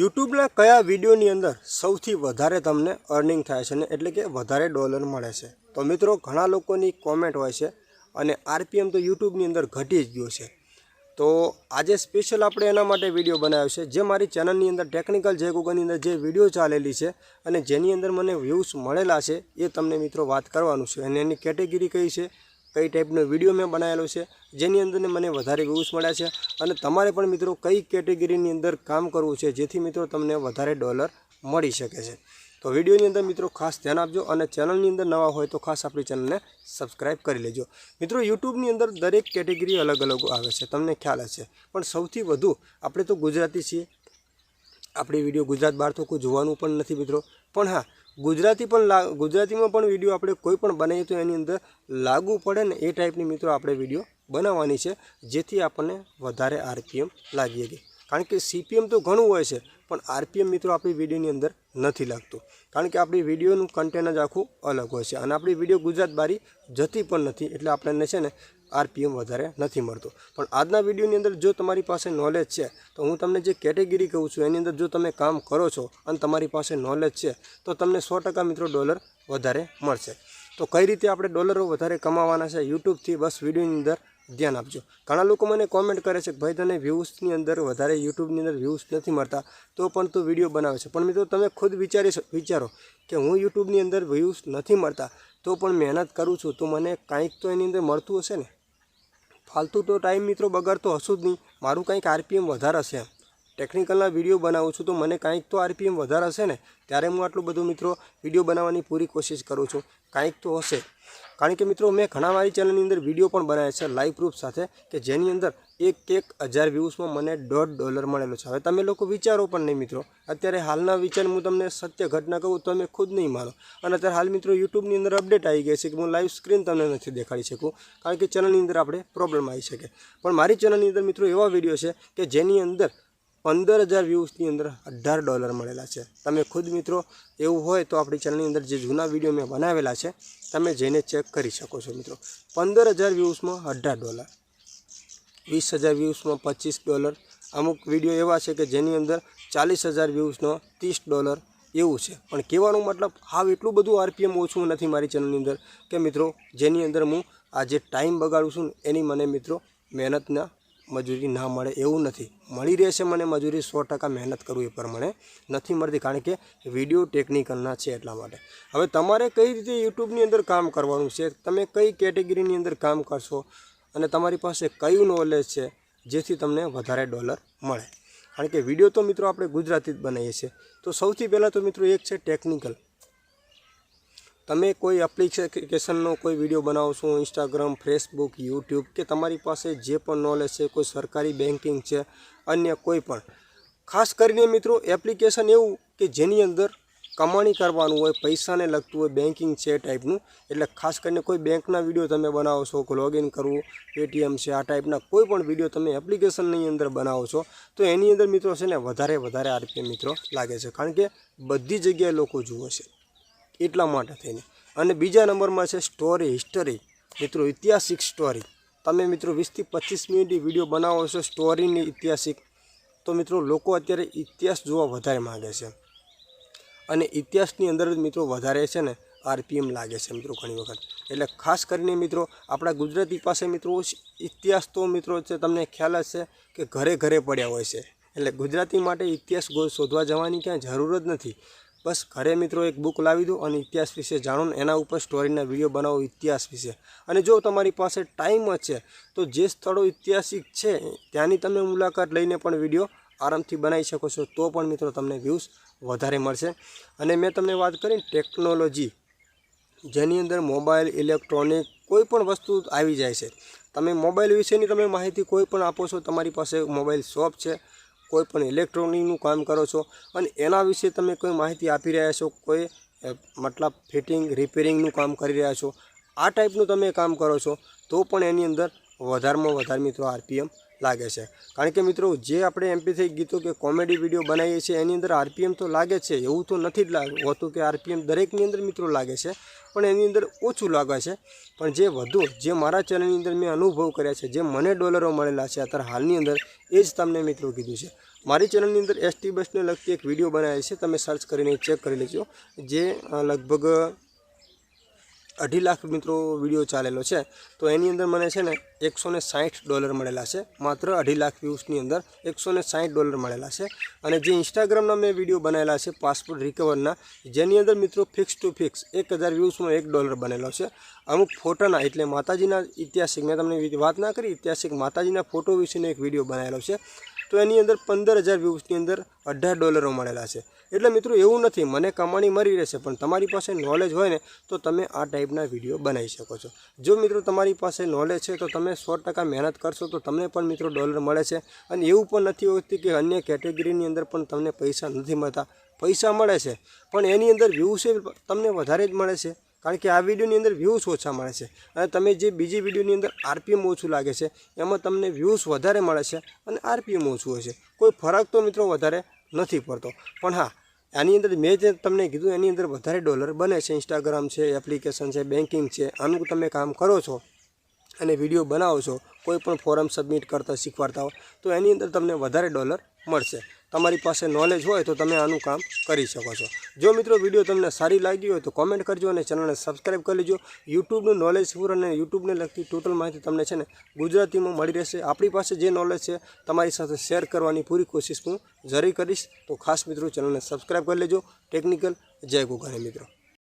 યુટ્યુબના કયા વિડીયોની અંદર સૌથી વધારે તમને અર્નિંગ થાય છે ને એટલે કે વધારે ડોલર મળે છે? તો મિત્રો, ઘણા લોકોની કોમેન્ટ હોય છે અને આરપીએમ તો યુટ્યુબની અંદર ઘટી જ ગયો છે. તો આજે સ્પેશિયલ આપણે એના માટે વીડિયો બનાવ્યો છે. જે મારી ચેનલની અંદર ટેકનિકલ જે ગૂગલની અંદર જે વીડિયો ચાલેલી છે અને જેની અંદર મને વ્યૂઝ મળેલા છે, એ તમને મિત્રો વાત કરવાનું છે. અને એની કેટેગરી કઈ છે? કઈ ટાઈપનો વીડિયો મેં બનાવેલો છે, જેની અંદર મને વધારે વ્યૂઝ મળ્યા છે અને તમારે પણ મિત્રો કઈ કેટેગરીની અંદર કામ કરવું છે, જેથી મિત્રો તમને વધારે ડોલર મળી શકે છે. તો વિડીયોની અંદર મિત્રો ખાસ ધ્યાન આપજો અને ચેનલની અંદર નવા હોય તો ખાસ આપણી ચેનલને સબસ્ક્રાઈબ કરી લેજો. મિત્રો યુટ્યુબની અંદર દરેક કેટેગરી અલગ અલગ આવે છે, તમને ખ્યાલ હશે. પણ સૌથી વધુ આપણે તો ગુજરાતી છીએ. આપણી વીડિયો ગુજરાત બહાર તો કોઈ જોવાનું પણ નથી મિત્રો. પણ હા ગુજરાતી પણ ગુજરાતીમાં પણ વીડિયો આપણે કોઈ પણ બનાવીએ તો એની અંદર લાગુ પડે ને એ ટાઈપની મિત્રો આપણે વીડિયો બનાવવાની છે, જેથી આપણને વધારે આરપીએમ લાગીએ શકે. કારણ કે સીપીએમ તો ઘણું હોય છે, પણ આરપીએમ મિત્રો આપણી વિડીયોની અંદર નથી લાગતું. કારણ કે આપણી વિડીયોનું કન્ટેન્ટ જ આખું અલગ હોય છે. અને આપણી વીડિયો ગુજરાત બારી જતી પણ નથી, એટલે આપણને છે ને આરપીએમ વધારે નથી મળતું. પણ આજના વિડીયોની અંદર જો તમારી પાસે નોલેજ છે, તો હું તમને જે કેટેગરી કહું છું, એની અંદર જો તમે કામ કરો છો અને તમારી પાસે નોલેજ છે, તો તમને સો મિત્રો ડોલર વધારે મળશે. તો કઈ રીતે આપણે ડોલરો વધારે કમાવાના છે યુટ્યુબથી બસ વિડીયોની અંદર ધ્યાન આપજો. ઘણા લોકો મને કોમેન્ટ કરે છે કે ભાઈ તને વ્યૂઝની અંદર વધારે યુટ્યુબની અંદર વ્યૂઝ નથી મળતા, તો પણ તું વીડિયો બનાવે છે. પણ મિત્રો તમે ખુદ વિચારી વિચારો કે હું યુટ્યુબની અંદર વ્યૂઝ નથી મળતા, તો પણ મહેનત કરું છું, તો મને કાંઈક તો એની અંદર મળતું હશે ને? ફાલતુ તો ટાઈમ મિત્રો બગાડતો હશું જ નહીં. મારું કંઈક આરપીએમ વધારે હશે. ટેકનિકલના વીડિયો બનાવું છું તો મને કાંઈક તો આરપીએમ વધારે હશે ને? ત્યારે હું આટલું બધું મિત્રો વીડિયો બનાવવાની પૂરી કોશિશ કરું છું. કાંઈક તો હશે. કારણ કે મિત્રો મેં ઘણા મારી ચેનલની અંદર વીડિયો પણ બનાવ્યા છે લાઈવ પ્રૂફ સાથે, કે જેની અંદર એક એક હજાર વ્યૂઝમાં મને દોઢ ડોલર મળેલો છે. હવે તમે લોકો વિચારો પણ નહીં મિત્રો. અત્યારે હાલના વિચાર હું તમને સત્ય ઘટના કહું તમે ખુદ નહીં માનો અને અત્યારે હાલ મિત્રો યુટ્યુબની અંદર અપડેટ આવી ગઈ છે કે હું લાઈવ સ્ક્રીન તમને નથી દેખાડી શકું. કારણ કે ચેનલની અંદર આપણે પ્રોબ્લેમ આવી શકે. પણ મારી ચેનલની અંદર મિત્રો એવા વીડિયો છે કે જેની અંદર પંદર હજાર વ્યૂઝની અંદર અઢાર ડોલર મળેલા છે. તમે ખુદ મિત્રો એવું હોય તો આપણી ચેનલની અંદર જે જૂના વીડિયો મેં બનાવેલા છે, તમે જઈને ચેક કરી શકો છો મિત્રો. પંદર હજાર વ્યૂઝમાં અઢાર ડોલર. વીસ હજાર વ્યૂઝનો પચીસ ડોલર. અમુક વીડિયો એવા છે કે જેની અંદર ચાલીસ હજાર વ્યૂઝનો ત્રીસ ડોલર એવું છે. પણ કહેવાનું મતલબ હાવ એટલું બધું આરપીએમ ઓછું નથી મારી ચેનલની અંદર કે મિત્રો, જેની અંદર હું આ જે ટાઈમ બગાડું છું એની મને મિત્રો મહેનતના મજૂરી ના મળે એવું નથી. મળી રહેશે મને મજૂરી સો ટકા મહેનત કરવું એ પ્રમાણે નથી મળતી કારણ કે વીડિયો ટેકનિકલના છે એટલા માટે. હવે તમારે કઈ રીતે યુટ્યુબની અંદર કામ કરવાનું છે? તમે કઈ કેટેગરીની અંદર કામ કરશો? અને તમારી પાસે કયું નોલેજ છે, જેથી તમને વધારે ડોલર મળે. કારણ કે વીડિયો તો મિત્રો આપણે ગુજરાતી જ બનાવીએ છીએ. તો સૌથી પહેલાં તો મિત્રો એક છે ટેકનિકલ તમે કોઈ એપ્લિકેશનનો કોઈ વીડિયો બનાવો છો ઇન્સ્ટાગ્રામ ફેસબુક યુટ્યુબ કે તમારી પાસે જે પણ નોલેજ છે, કોઈ સરકારી બેન્કિંગ છે, અન્ય કોઈ પણ. ખાસ કરીને મિત્રો એપ્લિકેશન એવું કે જેની અંદર કમાણી કરવાનું હોય, પૈસાને લગતું હોય બેન્કિંગ છે ટાઈપનું એટલે ખાસ કરીને કોઈ બેંકના વીડિયો તમે બનાવો છો લોગિન કરવું પેટીએમ છે, આ ટાઈપના કોઈ પણ વીડિયો તમે એપ્લિકેશનની અંદર બનાવો છો, તો એની અંદર મિત્રો છે ને વધારે વધારે આરપીએમ મિત્રો લાગે છે. કારણ કે બધી જગ્યાએ લોકો જુએ છે. એટલા માટે થઈને. અને બીજા નંબરમાં છે સ્ટોરી હિસ્ટરી મિત્રો, ઐતિહાસિક સ્ટોરી તમે મિત્રો વીસથી પચીસ મિનિટની વીડિયો બનાવો છો સ્ટોરીની ઐતિહાસિક. તો મિત્રો લોકો અત્યારે ઇતિહાસ જોવા વધારે માગે છે. અને ઇતિહાસની અંદર જ મિત્રો વધારે છે ને આરપીએમ લાગે છે મિત્રો ઘણી વખત. એટલે ખાસ કરીને મિત્રો આપણા ગુજરાતી પાસે મિત્રો ઇતિહાસ તો મિત્રો છે, તમને ખ્યાલ જ છે કે ઘરે ઘરે પડ્યા હોય છે. એટલે ગુજરાતી માટે ઇતિહાસ શોધવા જવાની ક્યાંય જરૂર જ નથી. બસ ઘરે મિત્રો એક બુક લાવી દો અને ઇતિહાસ વિશે જાણો ને એના ઉપર સ્ટોરીના વીડિયો બનાવો ઇતિહાસ વિશે. અને જો તમારી પાસે ટાઈમ જ છે તો જે સ્થળો ઐતિહાસિક છે, ત્યાંની તમે મુલાકાત લઈને પણ વીડિયો આરામથી બનાવી શકો છો, તો પણ મિત્રો તમને વ્યૂઝ વધારે મળશે. અને મેં તમને વાત કરી ટેકનોલોજી જેની અંદર મોબાઈલ ઇલેક્ટ્રોનિક કોઈ પણ વસ્તુ આવી જાય છે. તમે મોબાઈલ વિશેની તમે માહિતી કોઈ પણ આપો છો, તમારી પાસે મોબાઈલ શોપ છે, કોઈ પણ ઇલેક્ટ્રોનિકનું કામ કરો છો, અને એના વિશે તમે કોઈ માહિતી આપી રહ્યા છો, કોઈ મતલબ ફિટિંગ રિપેરિંગનું કામ કરી રહ્યા છો, આ ટાઈપનું તમે કામ કરો છો, તો પણ એની અંદર વધારેમાં વધારે મિત્રો આરપીએમ લાગે છે. કારણ કે મિત્રો, જે આપણે એમપી થઈ ગીતો કે કોમેડી વીડિયો બનાવીએ છીએ, એની અંદર આરપીએમ તો લાગે છે. એવું તો નથી જ હોતું કે આરપીએમ દરેકની અંદર મિત્રો લાગે છે, પણ એની અંદર ઓછું લાગે છે. પણ જે વધુ, જે મારા ચેનલની અંદર મેં અનુભવ કર્યા છે, જે મને ડોલરો મળેલા છે, અત્યારે હાલની અંદર, એ જ તમને મિત્રો કીધું છે. મારી ચેનલની અંદર એસટી બસને લગતી એક વીડિયો બનાવી છે, તમે સર્ચ કરીને ચેક કરી લેજો, જે લગભગ અઢી લાખ મિત્રો વીડિયો ચાલેલો છે. તો એની અંદર મને છે ને એકસો સાઠ ડોલર મળેલા છે. માત્ર અઢી લાખ વ્યૂઝની અંદર એકસો સાઠ ડોલર મળેલા છે. અને જે ઇન્સ્ટાગ્રામના મેં વીડિયો બનાવેલા છે પાસપોર્ટ રિકવરના જેની અંદર મિત્રો ફિક્સ ટુ ફિક્સ એક હજાર વ્યૂઝમાં એક ડોલર બનેલો છે. અમુક ફોટાના એટલે માતાજીના ઐતિહાસિક મેં તમને વાત ના કરી ઐતિહાસિક માતાજીના ફોટો વિશેનો એક વીડિયો બનાવેલો છે. તો એની અંદર પંદર હજાર વ્યૂઝની અંદર અઢાર ડોલરો મળેલા છે. એટલે મિત્રો એવું નથી, મને કમાણી મળી રહેશે, પણ તમારી પાસે નોલેજ હોય ને, તો તમે આ ટાઈપના વીડિયો બનાવી શકો છો. જો મિત્રો તમારી પાસે નોલેજ છે, તો તમે સો મહેનત કરશો, તો તમને પણ મિત્રો ડોલર મળે છે. અને એવું પણ નથી હોતું કે અન્ય કેટેગરીની અંદર પણ તમને પૈસા નથી મળતા. પૈસા મળે છે, પણ એની અંદર વ્યૂઝ તમને વધારે જ મળે છે. કારણ કે આ વિડીયોની અંદર વ્યૂઝ ઓછા મળે છે. અને તમે જે બીજી વિડીયોની અંદર આરપીએમ ઓછું લાગે છે, એમાં તમને વ્યૂઝ વધારે મળે છે અને આરપીએમ ઓછું હોય છે. કોઈ ફરક તો મિત્રો વધારે નથી પડતો. પણ હા, આની અંદર મેં જે તમને કીધું, એની અંદર વધારે ડોલર બને છે. ઇન્સ્ટાગ્રામ છે એપ્લિકેશન છે બેન્કિંગ છે. આનું તમે કામ કરો છો અને વીડિયો બનાવો છો, કોઈ પણ ફોરમ સબમિટ કરતા, શીખવાડતા હો, તો એની અંદર તમને વધારે ડોલર મળશે. તમારી પાસે નોલેજ હોય તો તમે આનું કામ કરી શકો છો. જો મિત્રો વીડિયો તમને સારી લાગી હોય તો કોમેન્ટ કરજો અને ચેનલને સબસ્ક્રાઈબ કરી લેજો. યુટ્યુબનું નોલેજ પૂર અને યુટ્યુબને લગતી ટોટલ માહિતી તમને છે ને ગુજરાતીમાં મળી રહેશે. આપણી પાસે જે નોલેજ છે તમારી સાથે શેર કરવાની પૂરી કોશિશ હું જરૂર કરીશ. તો ખાસ મિત્રો ચેનલને સબસ્ક્રાઈબ કરી લેજો. ટેકનિકલ જય ગોગાને મિત્રો.